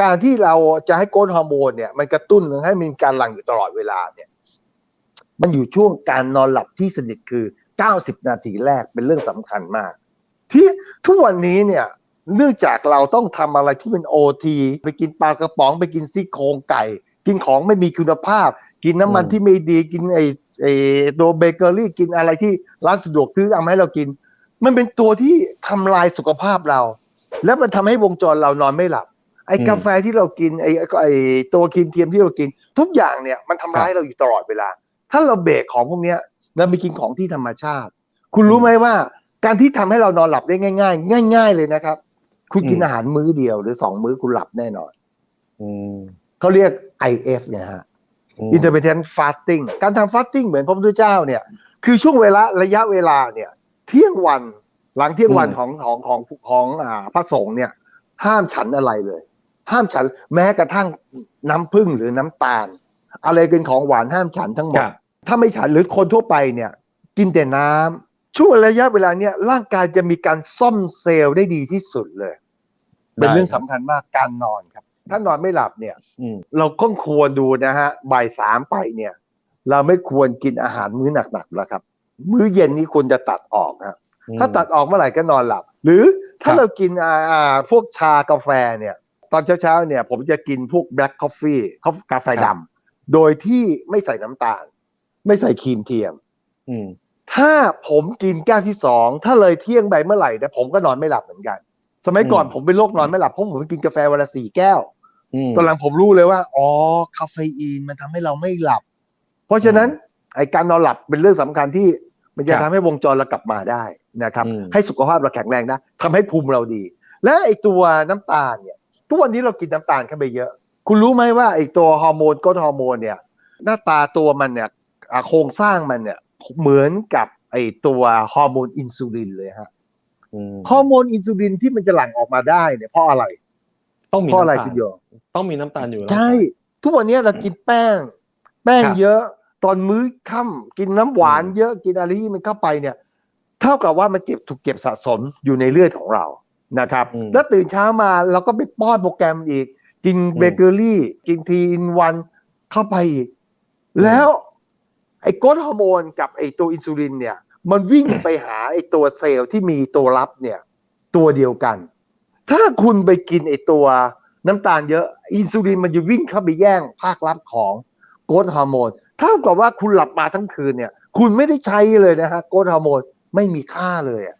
การที่เราจะให้โกรทฮอร์โมนเนี่ยมันกระตุ้นให้มีการหลั่งอยู่ตลอดเวลาเนี่ย มันอยู่ช่วงการนอนหลับที่สนิทคือ 90 นาทีแรกเป็นเรื่องสำคัญมาก ที่ทุกวันนี้เนี่ยเนื่องจากเราต้องทำอะไรที่เป็นโอทีไปกินปลากระป๋องไปกินซี่โครงไก่ กินของไม่มีคุณภาพ กินน้ำมันอืมที่ไม่ดีกินไอ้ไอ้โดเบเกอรี่กินอะไรที่ร้านสะดวกซื้อเอามาให้เรากิน มันเป็นตัวที่ทำลายสุขภาพเรา แล้วมันทำให้วงจรเรานอนไม่หลับ ไอ้อืมกาแฟที่เรากินไอ้ไอ้ไอ้ตัวครีมเทียมที่เรากิน ทุกอย่างเนี่ยมันทำร้ายเราอยู่ตลอดเวลา ถ้าเราเบรกของพวกเนี้ยเราไปกินของที่ธรรมชาติ คุณรู้ไหมว่าการที่ทำให้เรานอนหลับได้ง่าย ๆ ง่าย ๆ เลยนะครับ คุณกินอืมอาหารมื้อเดียวหรือสองมื้อคุณหลับแน่นอนอืมเขาเรียก IF เนี่ยฮะอืม intermittent fasting การทำ fasting เหมือนพระพุทธเจ้าเนี่ย คือช่วงเวลาระยะเวลาเนี่ย เที่ยงวันหลังเที่ยงวันของของของของอ่าพระสงฆ์เนี่ย ห้ามฉันอะไรเลย ห้ามฉันแม้กระทั่งน้ำผึ้งหรือน้ำตาล อะไรเป็นของหวานห้ามฉันทั้งหมคดรับถ้าไม่ฉันหรือคนทั่วไปเนี่ย กินแต่น้ำช่วงระยะเวลาเนี่ยร่างกายจะมีการซ่อมเซลล์ได้ดีที่สุดเลย เป็นเรื่องสำคัญมากการนอนครับ ถ้านอนไม่หลับเนี่ยอืมเราก็ควรดูนะฮะบ่ายสามไปเนี่ย เราไม่ควรกินอาหารมื้อหนักๆแล้วครับ มื้อเย็นนี้ควรจะตัดออกฮะถ้าตัดออกเมื่อไหร่ก็นอนหลับ หรือถ้าครับเรากินอ่าอ่าพวกชากาแฟเนี่ย ตอนเช้าๆเนี่ย ผมจะกินพวก black coffee กาแฟดำโดยที่ไม่ใส่น้ำตาล ไม่ใส่ครีมเทียมอืมถ้าผมกินแก้วที่สองถ้าเลยเที่ยงไปเมื่อไหร่เนี่ยผมก็นอนไม่หลับเหมือนกัน สมัยก่อนอืมผมเป็นโรคนอนไม่หลับเพราะผมกินกาแฟวันละสี่แก้วอืมตอนหลังผมรู้เลยว่าอ๋อคาเฟอีนมันทำให้เราไม่หลับ เพราะฉะนั้นไอการนอนหลับเป็นเรื่องสำคัญที่มันจะครับทำให้วงจรเรากลับมาได้นะครับอืมให้สุขภาพเราแข็งแรงได้ทำให้ภูมิเราดี และไอตัวน้ำตาลเนี่ย ทุกวันนี้เรากินน้ำตาลเข้าไปเยอะ คุณรู้ไหมว่าไอตัวฮอร์โมนก้นฮอร์โมนเนี่ย หน้าตาตัวมันเนี่ยอ่าโครงสร้างมันเนี่ยเหมือนกับไอตัวฮอร์โมนอินซูลินเลยฮะอืมฮอร์โมนอินซูลินที่มันจะหลั่งออกมาได้เนี่ยเพราะอะไร ต้องมีเพราะอะไรน้ำตาลคุณโยมต้องมีน้ำตาลอยู่แล้วใช่ ทุกวันนี้เรากินแป้ง แป้งครับเยอะ ตอนมื้อค่ำกินน้ำหวานอืมเยอะกินอะไรที่มันเข้าไปเนี่ย เท่ากับว่ามันเก็บถูกเก็บสะสมอยู่ในเลือดของเรา นะครับอืมแล้วตื่นเช้ามาเราก็ไปป้อนโปรแกรมอีก กินอืมเบเกอรี่ กินทีอินวันเข้าไปอีก แล้วไอ้โกรทฮอร์โมนกับไอ้ตัวอินซูลินเนี่ย มันวิ่งไปหาไอ้ตัวเซลล์ที่มีตัวรับเนี่ย ตัวเดียวกัน ถ้าคุณไปกินไอ้ตัวน้ำตาลเยอะอินซูลินมันจะวิ่งเข้าไปแย่งภาครับของโกรทฮอร์โมนเท่ากับว่าคุณหลับมาทั้งคืนเนี่ย คุณไม่ได้ใช้เลยนะฮะโกรทฮอร์โมนไม่มีค่าเลยอะ